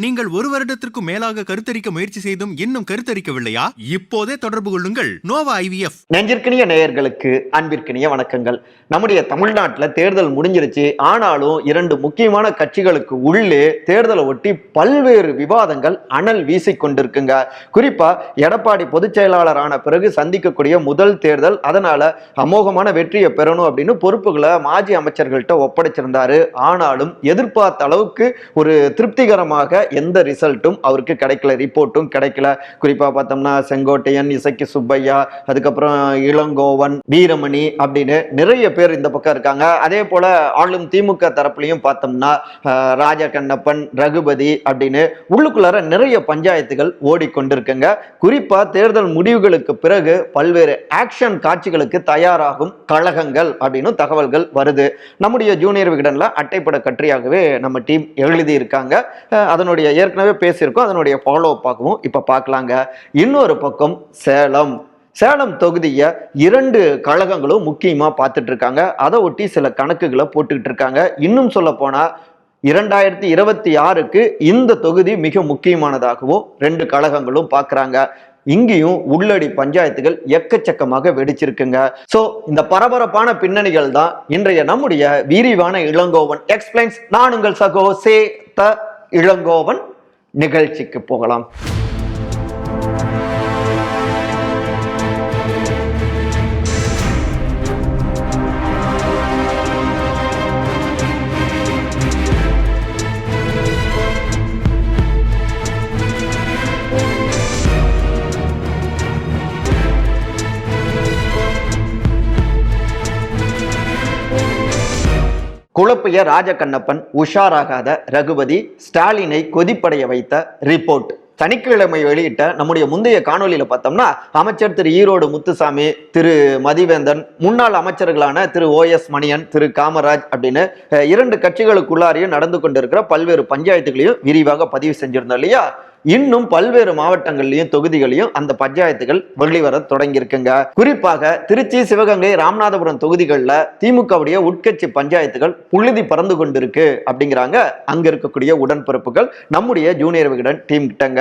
நீங்கள் ஒரு வருடத்திற்கு மேலாக கருத்தரிக்க முயற்சி செய்தும் இன்னும் கருத்தரிக்கவில்லையா? இப்போதே தொடர்பு கொள்ளுங்கள். நோவா ஐவிஎஃப். நெஞ்சிற்கினிய நேயர்களுக்கு அன்பிற்கினிய வணக்கங்கள். நம்முடைய தமிழ்நாட்டில் தேர்தல் முடிஞ்சிருச்சு. ஆனாலும் இரண்டு முக்கியமான கட்சிகளுக்கு உள்ளே தேர்தலை ஒட்டி பல்வேறு விவாதங்கள் அனல் வீசிக்கொண்டிருக்குங்க குறிப்பா எடப்பாடி பொதுச் செயலாளரான பிறகு சந்திக்கக்கூடிய முதல் தேர்தல். அதனால அமோகமான வெற்றியை பெறணும் அப்படின்னு பொறுப்புகளை மாஜி அமைச்சர்கள்ட்ட ஒப்படைச்சிருந்தாரு. ஆனாலும் எதிர்பார்த்த அளவுக்கு ஒரு திருப்திகரமாக எந்த ரிசல்ட்டும் அவருக்கு கிடைக்கல. ரிப்போர்ட்டும் கிடைக்கல. குறிப்பாக பார்த்தோம்னா செங்கோட்டையன் இசக்கி சுப்பையா அதுக்கப்புறம் இளங்கோவன் வீரமணி அப்படின்னு நிறைய பேர் இந்த பக்கம் இருக்காங்க. அதே போல ஆளும் திமுக தரப்புலையும் பார்த்தோம்னா அஹ், ராஜா கண்ணப்பன் ரகுபதி அப்படின்னு உள்ளுக்குள்ளார நிறைய பஞ்சாயத்துகள் ஓடிக்கொண்டிருக்குங்க. குறிப்பாக தேர்தல் முடிவுகளுக்கு பிறகு பல்வேறு ஆக்ஷன் காட்சிகளுக்கு தயாராகும் கழகங்கள் அப்படின்னு தகவல்கள் வருது. நம்முடைய ஜூனியர் விகடனில் அட்டைப்பட கற்றியாகவே நம்ம டீம் எழுதியிருக்காங்க. அதனுடைய அதனுடைய ஏற்கனவே பேசியிருக்கோம் அதனுடைய ஃபாலோ பார்க்கவும். இப்போ பார்க்கலாங்க. இன்னொரு பக்கம் சேலம். சேலம் தொகுதியை இரண்டு கழகங்களும் முக்கியமாக பார்த்துட்டு இருக்காங்க அதை ஒட்டி சில கணக்குகளை போட்டுக்கிட்டு இருக்காங்க இன்னும் சொல்ல போனால் இரண்டாயிரத்தி இருபத்தி ஆறுக்கு இந்த தொகுதி மிக முக்கியமானதாகவும் ரெண்டு கழகங்களும் பார்க்குறாங்க. இங்கேயும் உள்ளடி பஞ்சாயத்துகள் எக்கச்சக்கமாக வெடிச்சிருக்குங்க. ஸோ இந்த பரபரப்பான பின்னணிகள் தான் இன்றைய நம்முடைய விரிவான இளங்கோவன். எக்ஸ்பிளைன்ஸ் நான் உங்கள் சகோ சே த இளங்கோவன் நிகழ்ச்சிக்கு போகலாம். குழப்பிய ராஜகண்ணப்பன் உஷாராகாத ரகுபதி ஸ்டாலினை கொதிப்படைய வைத்த ரிப்போர்ட் சனிக்கிழமை வெளியிட்ட நம்முடைய முந்தைய காணொலியில் பார்த்தோம்னா அமைச்சர் திரு ஈரோடு முத்துசாமி திரு மதிவேந்தன் முன்னாள் அமைச்சர்களான திரு ஓ எஸ் மணியன் திரு காமராஜ் அப்படின்னு இரண்டு கட்சிகளுக்குள்ளாரையும் நடந்து கொண்டிருக்கிற பல்வேறு பஞ்சாயத்துகளையும் விரிவாக பதிவு செஞ்சிருந்தோம் இல்லையா? இன்னும் பல்வேறு மாவட்டங்கள்லயும் தொகுதிகளையும் அந்த பஞ்சாயத்துகள் வெளிவர தொடங்கியிருக்குங்க. குறிப்பாக திருச்சி சிவகங்கை ராமநாதபுரம் தொகுதிகளில் திமுகவுடைய உட்கட்சி பஞ்சாயத்துகள் புழுதி பறந்து கொண்டிருக்கு அப்படிங்கிறாங்க. அங்க இருக்கக்கூடிய உடன்பிறப்புகள் நம்முடைய ஜூனியர் விகடன் டீம் கிட்டங்க.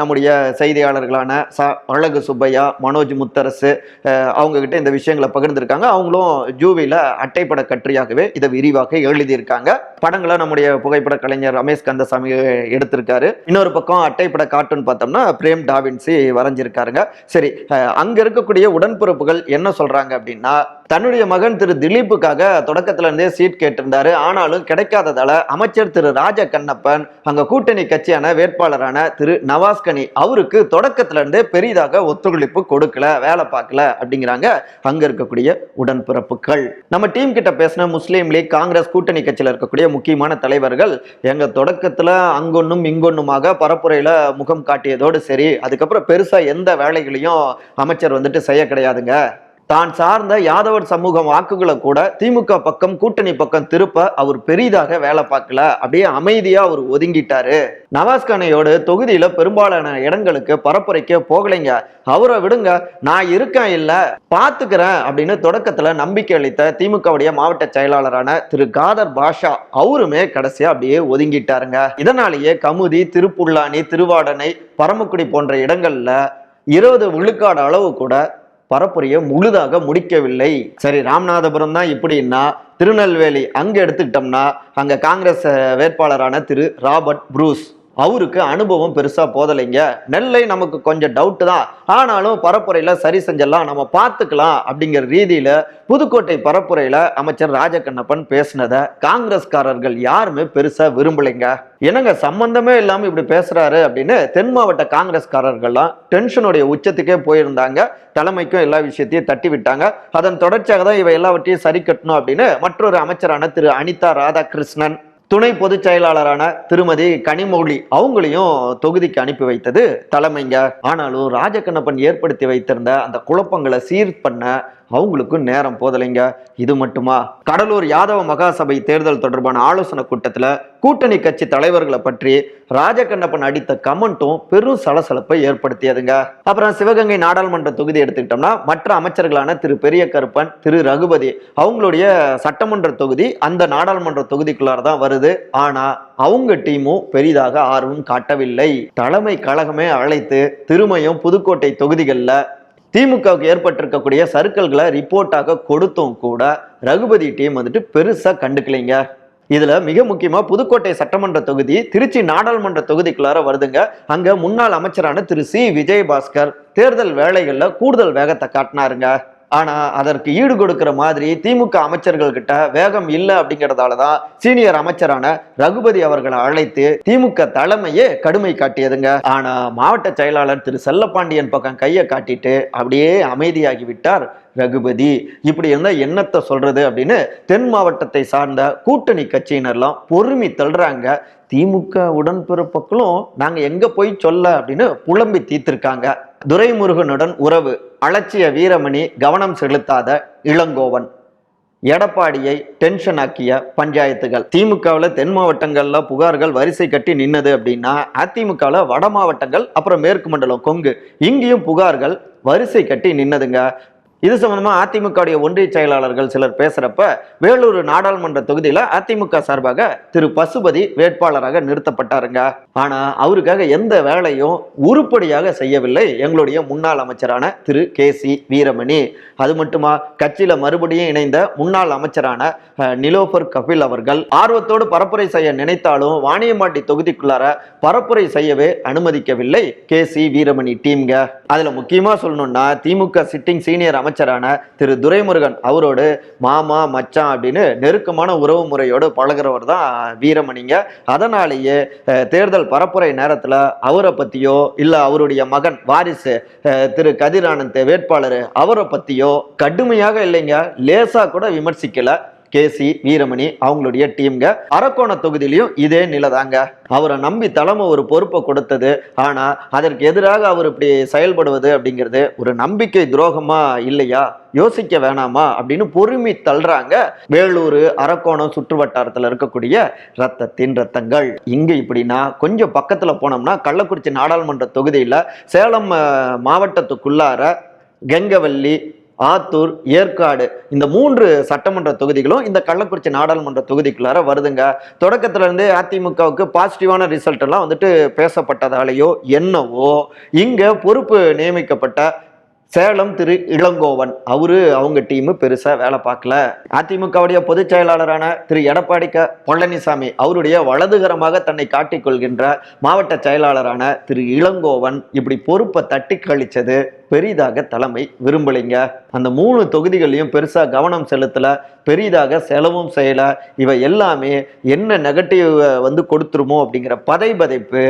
நம்முடைய செய்தியாளர்களான ச அழகு சுப்பையா மனோஜ் முத்தரசு அவங்க கிட்ட இந்த விஷயங்களை பகிர்ந்திருக்காங்க. அவங்களும் ஜூவில அட்டைப்பட கட்டுரையாகவே இதை விரிவாக எழுதியிருக்காங்க. படங்களை நம்முடைய புகைப்பட கலைஞர் ரமேஷ் கந்தசாமி எடுத்திருக்காரு. இன்னொரு பக்கம் அட்டைப்பட கார்ட்டூன் பார்த்தோம்னா பிரேம் டாவின்சி வரைஞ்சிருக்காருங்க. சரி அங்கே அங்க இருக்கக்கூடிய உடன்பிறப்புகள் என்ன சொல்றாங்க அப்படின்னா தன்னுடைய மகன் திரு திலீப்புக்காக தொடக்கத்துல இருந்தே சீட் கேட்டிருந்தாரு. ஆனாலும் கிடைக்காததால அமைச்சர் திரு ராஜ கண்ணப்பன் அங்க கூட்டணி கட்சியான வேட்பாளரான திரு நவாஸ்கனி அவருக்கு தொடக்கத்துல இருந்தே பெரிதாக ஒத்துழைப்பு கொடுக்கல வேலை பார்க்கல அப்படிங்கிறாங்க அங்க இருக்கக்கூடிய உடன்பிறப்புகள். நம்ம டீம் கிட்ட பேசின முஸ்லீம் லீக் காங்கிரஸ் கூட்டணி கட்சியில் இருக்கக்கூடிய முக்கியமான தலைவர்கள் எங்க தொடக்கத்துல அங்கொன்னும் இங்கொன்னுமாக பரப்புரையில முகம் காட்டியதோடு சரி அதுக்கப்புறம் பெருசா எந்த வேலைகளையும் அமைச்சர் வந்துட்டு செய்ய கிடையாதுங்க. தான் சார்ந்த யாதவர் சமூகம் வாக்குகளை கூட திமுக பக்கம் கூட்டணி பக்கம் திருப்ப அவர் பெரிதாக வேலை பார்க்கல. அப்படியே அமைதியா அவர் ஒதுங்கிட்டாரு. நவாஸ்கானையோடு தொகுதியில பெரும்பாலான இடங்களுக்கு பரப்புரைக்கே போகலைங்க. அவரை விடுங்க நான் இருக்கேன் இல்ல பாத்துக்கிறேன் அப்படின்னு தொடக்கத்துல நம்பிக்கை அளித்த திமுகவுடைய மாவட்ட செயலாளரான திரு காதர் பாஷா அவருமே கடைசியா அப்படியே ஒதுங்கிட்டாருங்க. இதனாலேயே கமுதி திருப்புல்லானி திருவாடனை பரமக்குடி போன்ற இடங்கள்ல இருபது விழுக்காடு அளவு கூட பரப்புரையை முழுதாக முடிக்கவில்லை. சரி ராமநாதபுரம் தான் இப்படின்னா திருநெல்வேலி அங்க எடுத்துக்கிட்டோம்னா அங்க காங்கிரஸ் வேட்பாளரான திரு ராபர்ட் ப்ரூஸ். அவருக்கு அனுபவம் பெருசா போதலைங்க. நெல்லை நமக்கு கொஞ்சம் டவுட் தான். ஆனாலும் பரப்புரையில சரி செஞ்சிடலாம் நம்ம பார்த்துக்கலாம் அப்படிங்கிற ரீதியில புதுக்கோட்டை பரப்புரையில அமைச்சர் ராஜகண்ணப்பன் பேசினத காங்கிரஸ்காரர்கள் யாருமே பெருசா விரும்பலைங்க. என்னங்க சம்பந்தமே இல்லாம இப்படி பேசுறாரு அப்படின்னு தென் மாவட்ட காங்கிரஸ்காரர்கள்லாம் டென்ஷனுடைய உச்சத்துக்கே போயிருந்தாங்க. தலைமைக்கும் எல்லா விஷயத்தையும் தட்டி விட்டாங்க அதன் தொடர்ச்சியாக தான் இவை எல்லாவற்றையும் சரி கட்டணும் அப்படின்னு மற்றொரு அமைச்சரான திரு அனிதா ராதாகிருஷ்ணன் துணை பொதுச் செயலாளரான திருமதி கனிமொழி அவங்களையும் தொகுதிக்கு அனுப்பி வைத்தது தலைமைங்க. ஆனாலும் ராஜகண்ணப்பன் ஏற்படுத்தி வைத்திருந்த அந்த குழப்பங்களை சீர் பண்ண அவங்களுக்கும் நேரம் போதலைங்க. இது மட்டுமா? கடலூர் யாதவ மகாசபை தேர்தல் தொடர்பான ஆலோசனை கூட்டத்தில் கூட்டணி கட்சி தலைவர்களை பற்றி ராஜகண்ணப்பன் அடித்த கமெண்ட்டும் பெரும் சலசலப்பை ஏற்படுத்தியதுங்க. அப்புறம் சிவகங்கை நாடாளுமன்ற தொகுதி எடுத்துக்கிட்டோம்னா மற்ற அமைச்சர்களான திரு பெரிய கருப்பன் திரு ரகுபதி அவங்களுடைய சட்டமன்ற தொகுதி அந்த நாடாளுமன்ற தொகுதிக்குள்ளார தான் வருது. ஆனா அவங்க டீமும் பெரிதாக ஆர்வம் காட்டவில்லை. தலைமை கழகமே அழைத்து திருமையும் புதுக்கோட்டை தொகுதிகளில் திமுகவுக்கு ஏற்பட்டிருக்கக்கூடிய சர்க்கிள்களை ரிப்போர்ட்டாக கொடுத்தும் கூட ரகுபதி டீம் வந்துட்டு பெருசாக கண்டுக்கலைங்க. இதுல மிக முக்கியமா புதுக்கோட்டை சட்டமன்ற தொகுதி திருச்சி நாடாளுமன்ற தொகுதிக்குள்ளார வருதுங்க. அங்க முன்னாள் அமைச்சரான திரு சி. விஜயபாஸ்கர் தேர்தல் வேலைகள்ல கூடுதல் வேகத்தை காட்டினாருங்க. ஆனா அதற்கு ஈடு கொடுக்கிற மாதிரி திமுக அமைச்சர்கள் கிட்ட வேகம் இல்லை அப்படிங்கறதால தான் சீனியர் அமைச்சரான ரகுபதி அவர்களை அழைத்து திமுக தலைமையே கடுமை காட்டியதுங்க. ஆனா மாவட்ட செயலாளர் திரு செல்லப்பாண்டியன் பக்கம் கையை காட்டிட்டு அப்படியே அமைதியாகி விட்டார் ரகுபதி. இப்படி இருந்தா என்னத்தை சொல்றது அப்படின்னு தென் மாவட்டத்தை சார்ந்த கூட்டணி கட்சியினர்லாம் பொறுமி தள்ளுறாங்க. திமுக உடன்பிறப்புகளும் நாங்க எங்க போய் சொல்ல அப்படின்னு புலம்பி தீர்த்திருக்காங்க. துரைமுருகனுடன் உறவு அலட்சிய வீரமணி கவனம் செலுத்தாத இளங்கோவன். எடப்பாடியை டென்ஷன் ஆக்கிய பஞ்சாயத்துகள். திமுகவில் தென் மாவட்டங்களில் புகார்கள் வரிசை கட்டி நின்னது அப்படின்னா அதிமுகவில் வட மாவட்டங்கள் அப்புறம் மேற்கு மண்டலம் கொங்கு இங்கேயும் புகார்கள் வரிசை கட்டி நின்னதுங்க. இது சம்பந்தமா அதிமுகவுடைய ஒன்றிய செயலாளர்கள் சிலர் பேசுறப்ப வேலூர் நாடாளுமன்ற தொகுதியில அதிமுக சார்பாக திரு பசுபதி வேட்பாளராக நிறுத்தப்பட்டாருங்க. ஆனா அவருக்காக எந்த வேலையும் உருப்படியாக செய்யவில்லை எங்களுடைய முன்னாள் அமைச்சரான திரு கே சி வீரமணி. அது மட்டுமா கட்சியில மறுபடியும் இணைந்த முன்னாள் அமைச்சரான நிலோபர் நிலோஃபர் கபில் அவர்கள் ஆர்வத்தோடு பரப்புரை செய்ய நினைத்தாலும் வாணியம்பாட்டி தொகுதிக்குள்ளார பரப்புரை செய்யவே அனுமதிக்கவில்லை கே சி வீரமணி டீம்ங்க. அதுல முக்கியமா சொல்லணும்னா திமுக சிட்டிங் சீனியர் அமைச்சர் அமைச்சரான திரு துரைமுருகன் அவரோடு மாமா மச்சான் அப்படின்னு நெருக்கமான உறவு முறையோடு பழகுறவர் தான் வீரமணிங்க. அதனாலேயே தேர்தல் பரப்புரை நேரத்தில் அவரை பற்றியோ இல்லை அவருடைய மகன் வாரிசு திரு கதிர் ஆனந்த் வேட்பாளர் அவரை பற்றியோ கடுமையாக இல்லைங்க. லேசா கூட விமர்சிக்கல. கேசி வீரமணி அவங்களுடைய டீம்ங்க. அரக்கோண தொகுதியிலையும் இதே நிலைதாங்க. அவரை நம்பி தலைமை ஒரு பொறுப்பை கொடுத்தது. ஆனா அதற்கு எதிராக அவர் இப்படி செயல்படுவது அப்படிங்கிறது ஒரு நம்பிக்கை துரோகமா இல்லையா? யோசிக்க வேணாமா? அப்படின்னு பொறுமை தள்ளுறாங்க. வேலூர் அரக்கோணம் சுற்று வட்டாரத்தில் இருக்கக்கூடிய ரத்தத்தின் ரத்தங்கள் இங்கே இப்படின்னா கொஞ்சம் பக்கத்தில் போனோம்னா கள்ளக்குறிச்சி நாடாளுமன்ற தொகுதியில் சேலம் மாவட்டத்துக்குள்ளார கெங்கவல்லி ஆத்தூர் ஏற்காடு இந்த மூன்று சட்டமன்ற தொகுதிகளும் இந்த கள்ளக்குறிச்சி நாடாளுமன்ற தொகுதிக்குள்ளார வருதுங்க. தொடக்கத்திலிருந்து அதிமுகவுக்கு பாசிட்டிவான ரிசல்ட் எல்லாம் வந்துட்டு பேசப்பட்டதாலேயோ என்னவோ இங்க பொறுப்பு நியமிக்கப்பட்ட சேலம் திரு இளங்கோவன். அவரு அவங்க டீமு பெருசா வேலை பார்க்கல. அதிமுகவுடைய பொதுச் செயலாளரான திரு எடப்பாடி க பழனிசாமி அவருடைய வலதுகரமாக தன்னை காட்டிக்கொள்கின்ற மாவட்ட செயலாளரான திரு இளங்கோவன் இப்படி பொறுப்பை தட்டி கழிச்சது பெரிதாக தலைமை விரும்பலைங்க. அந்த மூணு தொகுதிகளையும் பெருசாக கவனம் செலுத்தலை பெரிதாக செலவும் செய்யலை. இவை எல்லாமே என்ன நெகட்டிவ் வந்து கொடுத்துருமோ அப்படிங்கிற பதை பதைப்பு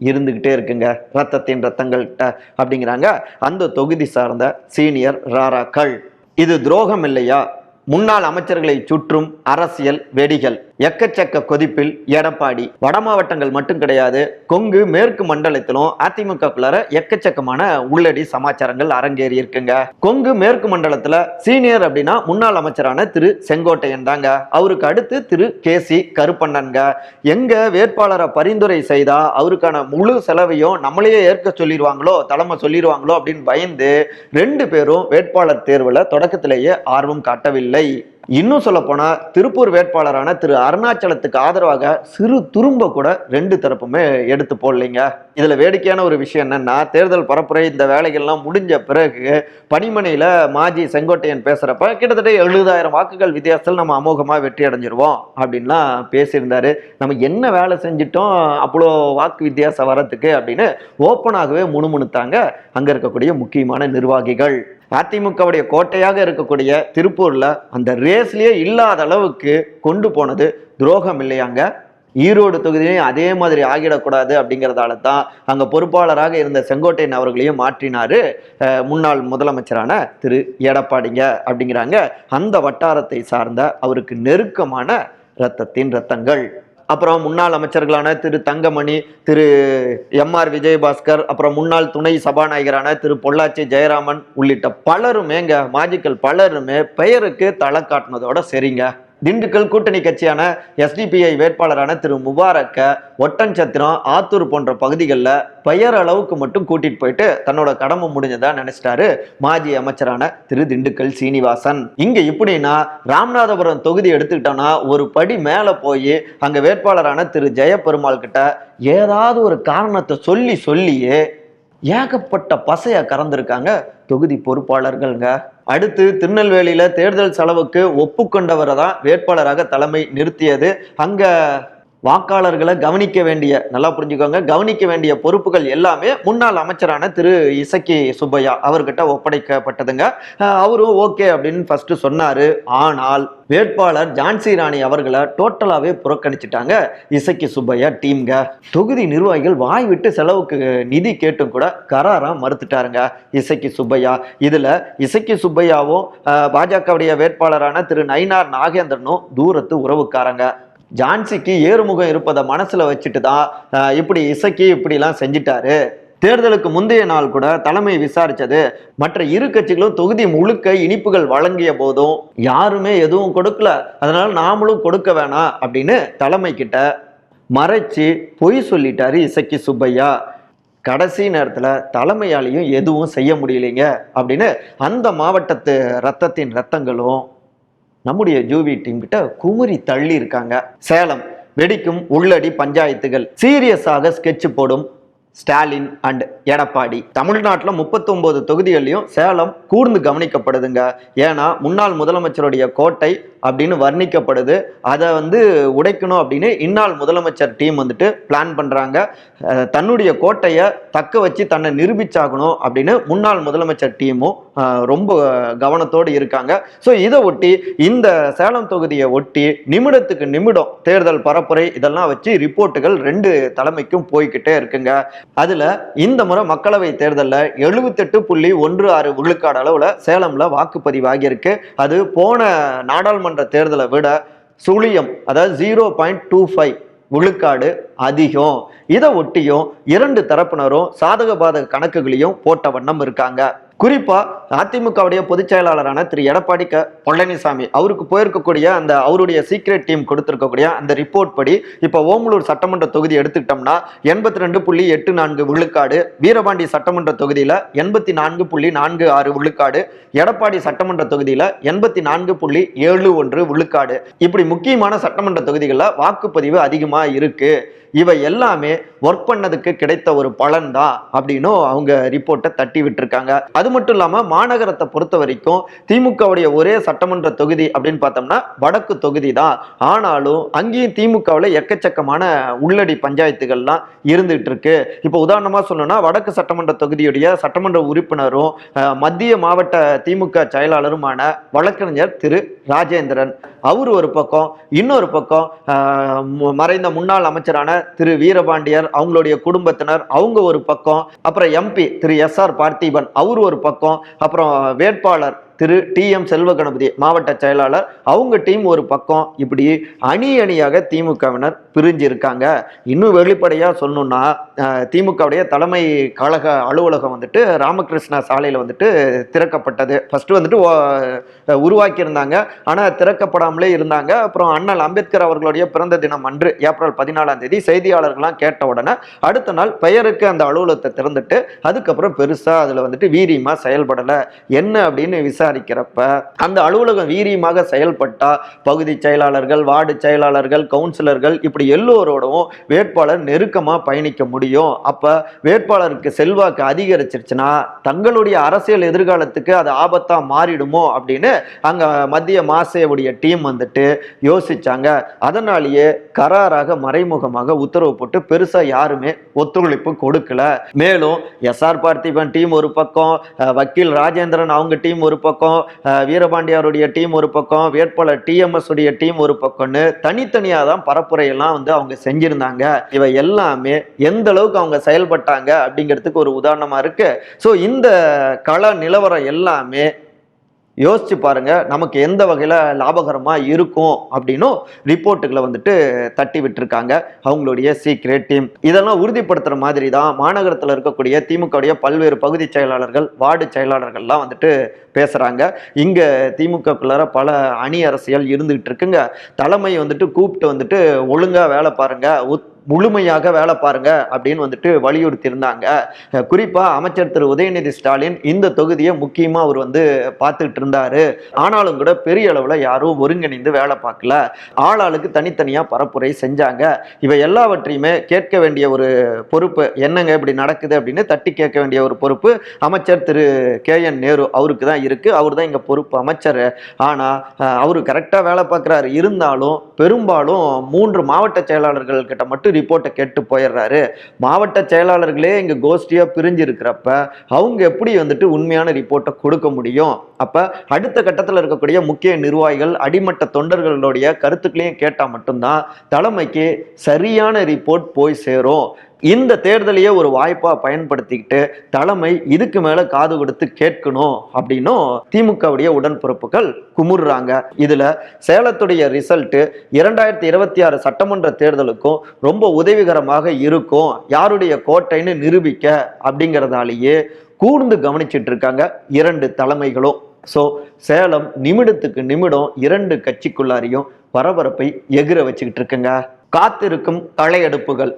இருந்துகிட்டே இருக்குங்க. ரத்தத்தின் ரத்தங்கள்கிட்ட அப்படிங்கிறாங்க. அந்த தொகுதி சார்ந்த சீனியர் ராராக்கள் இது துரோகம் இல்லையா? முன்னாள் அமைச்சர்களை சுற்றும் அரசியல் வெடிகள். எக்கச்சக்க கொதிப்பில் எடப்பாடி. வட மாவட்டங்கள் மட்டும் கிடையாது கொங்கு மேற்கு மண்டலத்திலும் அதிமுகக்குள்ளார எக்கச்சக்கமான உள்ளடி சமாச்சாரங்கள் அரங்கேறி இருக்குங்க. கொங்கு மேற்கு மண்டலத்துல சீனியர் அப்படின்னா முன்னாள் அமைச்சரான திரு செங்கோட்டையன் தாங்க. அவருக்கு அடுத்து திரு கே சி கருப்பண்ணன்க எங்க வேட்பாளரை பரிந்துரை செய்தா அவருக்கான முழு செலவையும் நம்மளையே ஏற்க சொல்லிடுவாங்களோ தலைமை சொல்லிடுவாங்களோ அப்படின்னு பயந்து ரெண்டு பேரும் வேட்பாளர் தேர்வுல தொடக்கத்திலேயே ஆர்வம் காட்டவில்லை. இன்னும் சொல்ல போனால் திருப்பூர் வேட்பாளரான திரு. அருணாச்சலத்துக்கு ஆதரவாக சிறு துரும்ப கூட ரெண்டு தரப்புமே எடுத்து போடலைங்க. இதில் வேடிக்கையான ஒரு விஷயம் என்னன்னா தேர்தல் பரப்புரை இந்த வேலைகள்லாம் முடிஞ்ச பிறகு பனிமனையில் மாஜி செங்கோட்டையன் பேசுகிறப்ப கிட்டத்தட்ட எழுபதாயிரம் வாக்குகள் வித்தியாசத்தில் நம்ம அமோகமாக வெற்றி அடைஞ்சிருவோம் அப்படின்லாம் பேசியிருந்தாரு. நம்ம என்ன வேலை செஞ்சிட்டோம் அவ்வளோ வாக்கு வித்தியாசம் வரத்துக்கு அப்படின்னு ஓப்பனாகவே முணுமுணுத்தாங்க அங்கே இருக்கக்கூடிய முக்கியமான நிர்வாகிகள். அதிமுகவுடைய கோட்டையாக இருக்கக்கூடிய திருப்பூர்ல அந்த ரேஸ்லயே இல்லாத அளவுக்கு கொண்டு போனது. துரோகம் இல்லையாங்க? ஈரோடு தொகுதியிலையும் அதே மாதிரி ஆகிடக்கூடாது அப்படிங்கிறதால தான் அங்கே பொறுப்பாளராக இருந்த செங்கோட்டையன் அவர்களையும் மாற்றினார் முன்னாள் முதலமைச்சரான திரு. எடப்பாடிங்க அப்படிங்கிறாங்க. அந்த வட்டாரத்தை சார்ந்த அவருக்கு நெருக்கமான இரத்தத்தின் ரத்தங்கள். அப்புறம் முன்னாள் அமைச்சர்களான திரு தங்கமணி திரு எம் ஆர் விஜயபாஸ்கர் அப்புறம் முன்னாள் துணை சபாநாயகரான திரு பொள்ளாச்சி ஜெயராமன் உள்ளிட்ட பலருமேங்க மாஜிக்கள் பலருமே பெயருக்கு தலை காட்டினதோட சரிங்க. திண்டுக்கல் கூட்டணி கட்சியான எஸ்டிபிஐ வேட்பாளரான திரு முபாரக்க ஒட்டன்சத்திரம் ஆத்தூர் போன்ற பகுதிகளில் பெயர் அளவுக்கு மட்டும் கூட்டிட்டு போயிட்டு தன்னோட கடமை முடிஞ்சதா நினைச்சிட்டாரு மாஜி அமைச்சரான திரு திண்டுக்கல் சீனிவாசன். இங்க இப்படின்னா ராமநாதபுரம் தொகுதி எடுத்துக்கிட்டோம்னா ஒரு படி மேல போய் அங்க வேட்பாளரான திரு ஜெயபெருமாள் கிட்ட ஏதாவது ஒரு காரணத்தை சொல்லி சொல்லியே ஏகப்பட்ட பசைய கறந்திருக்காங்க. தொகுதி பொறுப்பாளர்கள்ங்க. அடுத்து திருநெல்வேலியில தேர்தல் செலவுக்கு ஒப்புக்கொண்டவரை தான் வேட்பாளராக தலைமை நிறுத்தியது. அங்க வாக்காளர்களை கவனிக்க வேண்டிய நல்லா புரிஞ்சுக்கோங்க கவனிக்க வேண்டிய பொறுப்புகள் எல்லாமே முன்னாள் அமைச்சரான திரு இசக்கி சுப்பையா அவர்கிட்ட ஒப்படைக்கப்பட்டதுங்க. அவரும் ஓகே அப்படின்னு ஃபர்ஸ்ட் சொன்னாரு. ஆனால் வேட்பாளர் ஜான்சி ராணி அவர்களை டோட்டலாகவே புறக்கணிச்சிட்டாங்க இசக்கி சுப்பையா டீம்ங்க. தொகுதி நிர்வாகிகள் வாய் விட்டு செலவுக்கு நிதி கேட்டும் கூட கராராக மறுத்துட்டாருங்க இசக்கி சுப்பையா. இதில் இசக்கி சுப்பையாவும் பாஜகவுடைய வேட்பாளரான திரு நயினார் நாகேந்திரனும் தூரத்து உறவுக்காரங்க. ஜான்சிக்கு ஏறுமுகம் இருப்பதை மனசுல வச்சுட்டு தான் இப்படி இசைக்கு இப்படிலாம் செஞ்சிட்டாரு. தேர்தலுக்கு முந்தைய நாள் கூட தலைமை விசாரிச்சது. மற்ற இரு கட்சிகளும் தொகுதி முழுக்க இனிப்புகள் வழங்கிய போதும் யாருமே எதுவும் கொடுக்கல. அதனால நாமளும் கொடுக்க வேணாம் அப்படின்னு தலைமை கிட்ட மறைச்சு பொய் சொல்லிட்டாரு இசக்கி சுப்பையா. கடைசி நேரத்தில் தலைமையாலையும் எதுவும் செய்ய முடியலைங்க அப்படின்னு அந்த மாவட்டத்து ரத்தத்தின் ரத்தங்களும் நம்முடைய ஜூவி டீம் கிட்ட குமுறி தள்ளி இருக்காங்க. சேலம் வெடிக்கும் உள்ளடி பஞ்சாயத்துகள். சீரியஸாக ஸ்கெட்ச் போடும். ஸ்டாலின் அண்ட் எடப்பாடி. தமிழ்நாட்டில் முப்பத்தொம்போது தொகுதிகளையும் சேலம் கூர்ந்து கவனிக்கப்படுதுங்க. ஏன்னா முன்னாள் முதலமைச்சருடைய கோட்டை அப்படின்னு வர்ணிக்கப்படுது. அதை வந்து உடைக்கணும் அப்படின்னு இந்நாள் முதலமைச்சர் டீம் வந்துட்டு பிளான் பண்ணுறாங்க தன்னுடைய கோட்டையை தக்க வச்சு தன்னை நிரூபிச்சாகணும் அப்படின்னு முன்னாள் முதலமைச்சர் டீமும் ரொம்ப கவனத்தோடு இருக்காங்க. ஸோ இதை ஒட்டி இந்த சேலம் தொகுதியை ஒட்டி நிமிடத்துக்கு நிமிடம் தேர்தல் பரப்புரை இதெல்லாம் வச்சு ரிப்போர்ட்டுகள் ரெண்டு தலைமைக்கும் போய்கிட்டே இருக்குங்க. அதுல இந்த முறை மக்களவை தேர்தலில் எழுபத்தெட்டு புள்ளி ஒன்று ஆறு விழுக்காடு அளவுல சேலம்ல வாக்குப்பதிவு ஆகியிருக்கு. அது போன நாடாளுமன்ற தேர்தலை விட சுழியம் அதாவது ஜீரோ பாயிண்ட் டூ ஃபைவ் விழுக்காடு அதிகம். இதை ஒட்டியும் இரண்டு தரப்பினரும் சாதக பாதக கணக்குகளையும் போட்ட வண்ணம் இருக்காங்க. குறிப்பா அதிமுகவுடைய பொதுச் செயலாளரான திரு எடப்பாடி க பழனிசாமி அவருக்கு போயிருக்கக்கூடிய அந்த அவருடைய சீக்ரெட் டீம் கொடுத்திருக்கக்கூடிய அந்த ரிப்போர்ட் படி இப்போ ஓமலூர் சட்டமன்ற தொகுதி எடுத்துக்கிட்டோம்னா எண்பத்தி ரெண்டு புள்ளி எட்டு நான்கு விழுக்காடு வீரபாண்டி சட்டமன்ற தொகுதியில் எண்பத்தி நான்கு புள்ளி நான்கு ஆறு விழுக்காடு எடப்பாடி சட்டமன்ற தொகுதியில் எண்பத்தி நான்கு புள்ளி ஏழு ஒன்று விழுக்காடு. இப்படி முக்கியமான சட்டமன்ற தொகுதிகளில் வாக்குப்பதிவு அதிகமாக இருக்கு. இவை எல்லாமே ஒர்க் பண்ணதுக்கு கிடைத்த ஒரு பலன் தான் அப்படின்னும் அவங்க ரிப்போர்ட்டை தட்டி விட்டுருக்காங்க. அது மட்டும் இல்லாமல் மாநகரத்தை பொறுத்த வரைக்கும் திமுகவுடைய ஒரே சட்டமன்ற தொகுதி அப்படின்னு பார்த்தோம்னா வடக்கு தொகுதி தான் ஆனாலும் அங்கேயும் திமுகவில் எக்கச்சக்கமான உள்ளடி பஞ்சாயத்துகள்லாம் இருந்துகிட்டு இருக்கு இப்போ உதாரணமா சொல்லணும்னா வடக்கு சட்டமன்ற தொகுதியுடைய சட்டமன்ற உறுப்பினரும் மத்திய மாவட்ட திமுக செயலாளருமான வழக்கறிஞர் திரு ராஜேந்திரன். அவர் ஒரு பக்கம் இன்னொரு பக்கம் மறைந்த முன்னாள் அமைச்சரான திரு வீரபாண்டியர் அவங்களுடைய குடும்பத்தினர் அவங்க ஒரு பக்கம் அப்புறம் MP Thiru S R Parthiban அவர் ஒரு பக்கம் அப்புறம் வேட்பாளர் திரு டி எம் செல்வ கணபதி மாவட்ட செயலாளர். அவங்க டீம் ஒரு பக்கம் இப்படி அணி அணியாக திமுகவினர் பிரிஞ்சு இருக்காங்க இன்னும் வெளிப்படையாக சொல்லணும்னா திமுகவுடைய தலைமை கழக அலுவலகம் வந்துட்டு ராமகிருஷ்ணா சாலையில் வந்துட்டு திறக்கப்பட்டது. ஃபர்ஸ்ட் வந்துட்டு உருவாக்கியிருந்தாங்க. ஆனால் ஆனா திறக்கப்படாமலே இருந்தாங்க. அப்புறம் அண்ணல் அம்பேத்கர் அவர்களுடைய பிறந்த தினம் அன்று ஏப்ரல் பதினாலாம் தேதி செய்தியாளர்கள்லாம் கேட்ட உடனே அடுத்த நாள் பெயருக்கு அந்த அலுவலகத்தை திறந்துட்டு அதுக்கப்புறம் பெருசாக அதில் வந்துட்டு வீரியமாக செயல்படலை. என்ன அப்படின்னு விசாரிக்கிறப்ப அந்த அலுவலகம் வீரியமாக செயல்பட்டா பகுதி செயலாளர்கள் வார்டு செயலாளர்கள் கவுன்சிலர்கள் இப்படி எல்லோரோடவும் வேட்பாளர் நெருக்கமா பயணிக்க முடியும். அப்ப வேட்பாளருக்கு செல்வாக்கு அதிகரிச்சிருச்சுன்னா தங்களுடைய அரசியல் எதிர்காலத்துக்கு அது ஆபத்தா மாறிடுமோ அப்படின்னு அங்க மத்திய மாசேவுடைய டீம் வந்துட்டு யோசிச்சாங்க. அதனாலேயே கராராக மறைமுகமாக உத்தரவு போட்டு பெருசா யாருமே ஒத்துழைப்பு கொடுக்கல. மேலும் எஸ்ஆர் பார்த்திபன் டீம் ஒரு பக்கம் வக்கீல் ராஜேந்திரன் அவங்க டீம் ஒரு பக்கம் பக்கம் வீரபாண்டியாருடைய டீம் ஒரு பக்கம் வேட்பாளர் டிஎம்எஸ் உடைய டீம் ஒரு பக்கம்னு தனித்தனியாக தான் பரப்புரையெல்லாம் வந்து அவங்க செஞ்சிருந்தாங்க. இவை எல்லாமே எந்த அளவுக்கு அவங்க செயல்பட்டாங்க அப்படிங்கிறதுக்கு ஒரு உதாரணமாக இருக்கு. ஸோ இந்த கள நிலவரம் எல்லாமே யோசிச்சு பாருங்க நமக்கு எந்த வகையில் லாபகரமாக இருக்கும் அப்படின்னும் ரிப்போர்ட்டுகளை வந்துட்டு தட்டி விட்டுருக்காங்க. அவங்களுடைய சீக்ரெட் டீம் இதெல்லாம் உறுதிப்படுத்துகிற மாதிரி தான் மாநகரத்தில் இருக்கக்கூடிய திமுகவுடைய பல்வேறு பகுதி செயலாளர்கள் வார்டு செயலாளர்கள்லாம் வந்துட்டு பேசுகிறாங்க இங்கே திமுகக்குள்ளார பல அணி அரசியல் இருந்துகிட்டு இருக்குங்க. தலைமை வந்துட்டு கூப்பிட்டு வந்துட்டு ஒழுங்காக வேலை பாருங்க உத்- முழுமையாக வேலை பாருங்க அப்படின்னு வந்துட்டு வலியுறுத்தியிருந்தாங்க. குறிப்பாக குறிப்பா அமைச்சர் திரு. உதயநிதி ஸ்டாலின் இந்த தொகுதியை முக்கியமா அவர் வந்து பார்த்துட்டு இருந்தாரு. ஆனாலும் கூட பெரிய அளவுல யாரும் ஒருங்கிணைந்து வேலை பார்க்கல. ஆளாளுக்கு தனித்தனியா பரப்புரை செஞ்சாங்க. இவை எல்லாவற்றையுமே கேட்க வேண்டிய ஒரு பொறுப்பு என்னங்க இப்படி நடக்குது அப்படின்னு தட்டி கேட்க வேண்டிய ஒரு பொறுப்பு அமைச்சர் திரு. கே. என். நேரு அவருக்கு தான் இருக்கு. அவர் தான் இங்க பொறுப்பு அமைச்சர். ஆனா அவர் அவரு கரெக்டா வேலை பார்க்குறாரு. இருந்தாலும் பெரும்பாலும் மூன்று மாவட்ட செயலாளர்கள் கிட்ட மட்டும் ரிப்போர்ட்டை கேட்டு போயிடுறாரு. மாவட்ட செயலாளர்களே இங்கே கோஷ்டியாக பிரிஞ்சு இருக்கிறப்ப அவங்க எப்படி வந்துட்டு உண்மையான ரிப்போர்ட்டை கொடுக்க முடியும்? அப்போ அடுத்த கட்டத்தில் இருக்கக்கூடிய முக்கிய நிர்வாகிகள் அடிமட்ட தொண்டர்களுடைய கருத்துக்களையும் கேட்டால் மட்டும்தான் தலைமைக்கு சரியான ரிப்போர்ட் போய் சேரும். இந்த தேர்தலையே ஒரு வாய்ப்பாக பயன்படுத்திக்கிட்டு தலைமை இதுக்கு மேலே காது கொடுத்து கேட்கணும் அப்படின்னும் திமுகவுடைய உடன்பிறப்புகள் குமுறுறாங்க. இதில் சேலத்துடைய ரிசல்ட்டு இரண்டாயிரத்தி இருபத்தி ஆறு சட்டமன்ற தேர்தலுக்கும் ரொம்ப உதவிகரமாக இருக்கும். யாருடைய கோட்டைன்னு நிரூபிக்க அப்படிங்கிறதாலேயே கூர்ந்து கவனிச்சிட்டு இருக்காங்க இரண்டு தலைமைகளும். ஸோ சேலம் நிமிடத்துக்கு நிமிடம் இரண்டு கட்சிக்குள்ளாரையும் பரபரப்பை எகிர வச்சுக்கிட்டு இருக்குங்க. காத்திருக்கும் களையெடுப்புகள்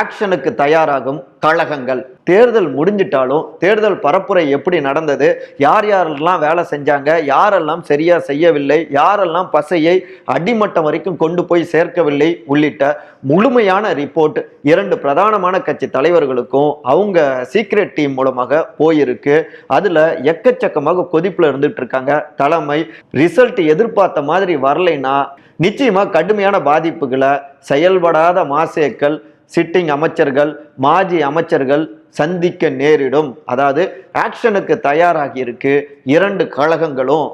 ஆக்ஷனுக்கு தயாராகும் கழகங்கள். தேர்தல் முடிஞ்சிட்டாலும் தேர்தல் பரப்புரை எப்படி நடந்தது? யார் யாரெல்லாம் வேலை செஞ்சாங்க? யாரெல்லாம் சரியா செய்யவில்லை? யாரெல்லாம் பசையை அடிமட்டம் வரைக்கும் கொண்டு போய் சேர்க்கவில்லை? உள்ளிட்ட முழுமையான ரிப்போர்ட் இரண்டு பிரதானமான கட்சி தலைவர்களுக்கும் அவங்க சீக்ரெட் டீம் மூலமாக போயிருக்கு. அதுல எக்கச்சக்கமாக கொதிப்புல இருந்துட்டு இருக்காங்க தலைமை ரிசல்ட் எதிர்பார்த்த மாதிரி வரலைன்னா நிச்சயமா கடுமையான பாதிப்புகளை செயல்படாத மாசேக்கள் சிட்டிங் அமைச்சர்கள் மாஜி அமைச்சர்கள் சந்திக்க நேரிடும். அதாவது ஆக்ஷனுக்கு தயாராகி இருக்கு. இரண்டு கழகங்களும்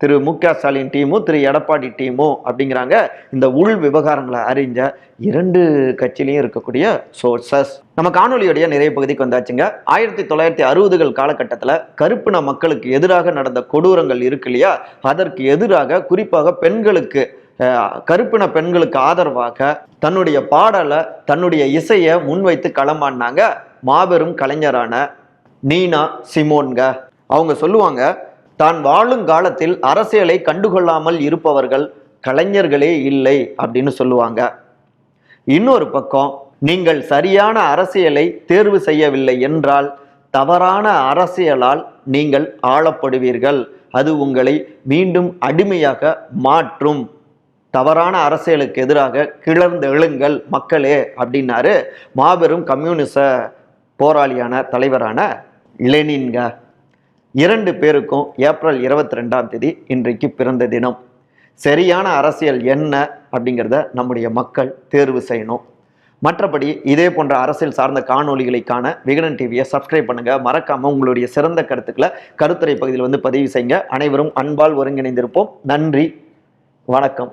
திரு மு க ஸ்டாலின் டீமும் திரு எடப்பாடி டீமும் அப்படிங்கிறாங்க. இந்த உள் விவகாரங்களை அறிஞ்ச இரண்டு கட்சியிலையும் இருக்கக்கூடிய சோர்சஸ் நம்ம காணொலியுடைய நிறைய பகுதிக்கு வந்தாச்சுங்க. ஆயிரத்தி தொள்ளாயிரத்தி அறுபதுகள் காலகட்டத்தில் கருப்பின மக்களுக்கு எதிராக நடந்த கொடூரங்கள் இருக்கு இல்லையா? அதற்கு எதிராக குறிப்பாக பெண்களுக்கு கருப்பின பெண்களுக்கு ஆதரவாக தன்னுடைய பாடலை தன்னுடைய இசையை முன்வைத்து களமாடினாங்க மாபெரும் கலைஞரான நீனா சிமோன்க. அவங்க சொல்லுவாங்க தான் வாழும் காலத்தில் அரசியலை கண்டுகொள்ளாமல் இருப்பவர்கள் கலைஞர்களே இல்லை அப்படின்னு சொல்லுவாங்க. இன்னொரு பக்கம் நீங்கள் சரியான அரசியலை தேர்வு செய்யவில்லை என்றால் தவறான அரசியலால் நீங்கள் ஆளப்படுவீர்கள். அது உங்களை மீண்டும் அடிமையாக மாற்றும். தவறான அரசியலுக்கு எதிராக கிளர்ந்து எழுங்கள் மக்களே அப்படின்னாரு மாபெரும் கம்யூனிச போராளியான தலைவரான லெனின்க. இரண்டு பேருக்கும் ஏப்ரல் இருபத்தி ரெண்டாம் தேதி இன்றைக்கு பிறந்த தினம். சரியான அரசியல் என்ன அப்படிங்கிறத நம்முடைய மக்கள் தேர்வு செய்யணும். மற்றபடி இதே போன்ற அரசியல் சார்ந்த காணொலிகளை காண விகடன் டிவியை சப்ஸ்கிரைப் பண்ணுங்கள் மறக்காமல் உங்களுடைய சிறந்த கருத்துக்களை கருத்துரை பகுதியில் வந்து பதிவு செய்யுங்க. அனைவரும் அன்பால் ஒருங்கிணைந்திருப்போம். நன்றி. வணக்கம்.